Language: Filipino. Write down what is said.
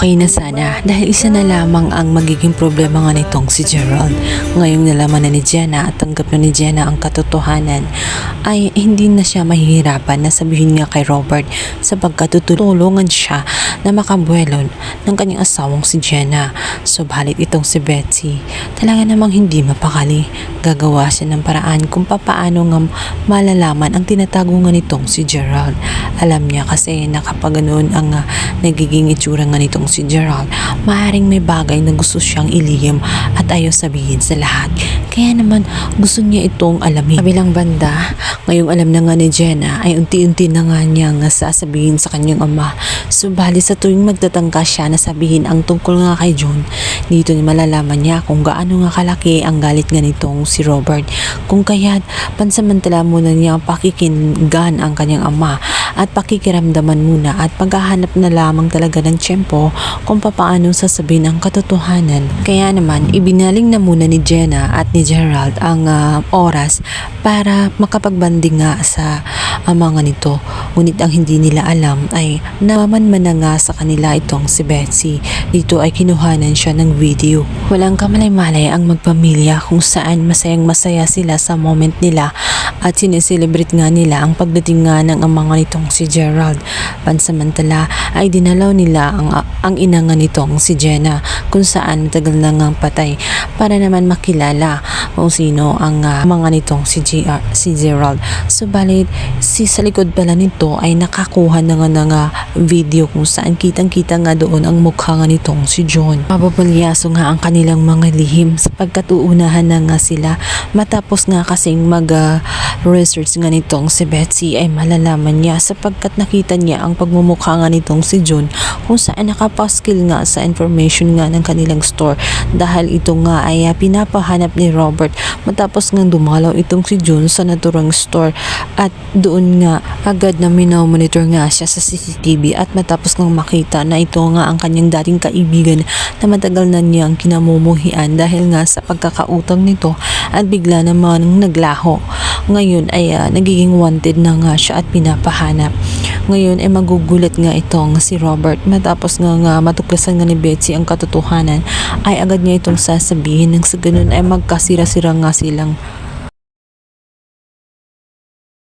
Okay na sana dahil isa na lamang ang magiging problema nga nitong si Gerald. Ngayong nalaman na ni Jenna at tanggap na ni Jenna ang katotohanan ay hindi na siya mahihirapan na sabihin nga kay Robert sapagkat tutulungan siya na makabuelo ng kanyang asawang si Jenna. Subalit itong si Betsy talaga namang hindi mapakali. Gagawa siya ng paraan kung papaano nga malalaman ang tinatago nga nitong si Gerald. Alam niya kasi na ang ah, nagiging itsura nga nitong si Gerald, maaaring may bagay na gusto siyang ilihim at ayaw sabihin sa lahat. Kaya naman gusto niya itong alamin. Kabilang banda, ngayong alam na nga ni Jenna ay unti-unti na nga niya nga sasabihin sa kanyang ama. Subalit sa tuwing magtatangka siya na sabihin ang tungkol nga kay John, dito ni malalaman niya kung gaano nga kalaki ang galit nga nitong si Robert. Kung kaya't pansamantala muna niya pakikinggan ang kanyang ama at pakikiramdaman muna at paghahanap na lamang talaga ng tiyempo kung papaano sasabihin ang katotohanan. Kaya naman, ibinaling na muna ni Jenna at ni Gerald ang ah, oras para makapagbanding nga sa ama nga nito. Ngunit ang hindi nila alam ay namanman na nga sa kanila itong si Betsy. Dito ay kinuhanan siya ng video. Walang kamalay-malay ang magpamilya kung saan masayang masaya sila sa moment nila at sineselebrate nga nila ang pagdating nga ng ama nga nitong si Gerald. Pansamantala ay dinalaw nila ang, ang ina nga nitong si Jenna kung saan matagal na ngang patay para naman makilala kung sino ang ah, mga nitong si, GR, si Gerald. Subalit si sa likod pala nito ay nakakuha na nga ng ah, video kung saan kitang-kita nga doon ang mukha nga nitong si John. Mababulyaso nga ang kanilang mga lihim sapagkat uunahan na nga sila matapos nga kasing mag ah, research nga nitong si Betsy ay malalaman niya sapagkat nakita niya ang pagmumukha nga nitong si John kung saan nakapaskil nga sa information nga ng kanilang store dahil ito nga ay ah, pinapahanap ni Robert matapos nga dumalaw itong si John sa naturang store at doon nga agad na monitor nga siya sa CCTV at matapos nga makita na ito nga ang kanyang dating kaibigan na matagal na niyang kinamumuhian dahil nga sa pagkakautang nito at bigla naman naglaho. Ngayon ay ah, nagiging wanted na nga siya at pinapahanap. Ngayon ay magugulat nga itong si Robert matapos nga, nga matuklasan nga ni Betsy ang katotohanan ay agad niya itong sasabihin nang sa ganun ay magkasira-sira nga silang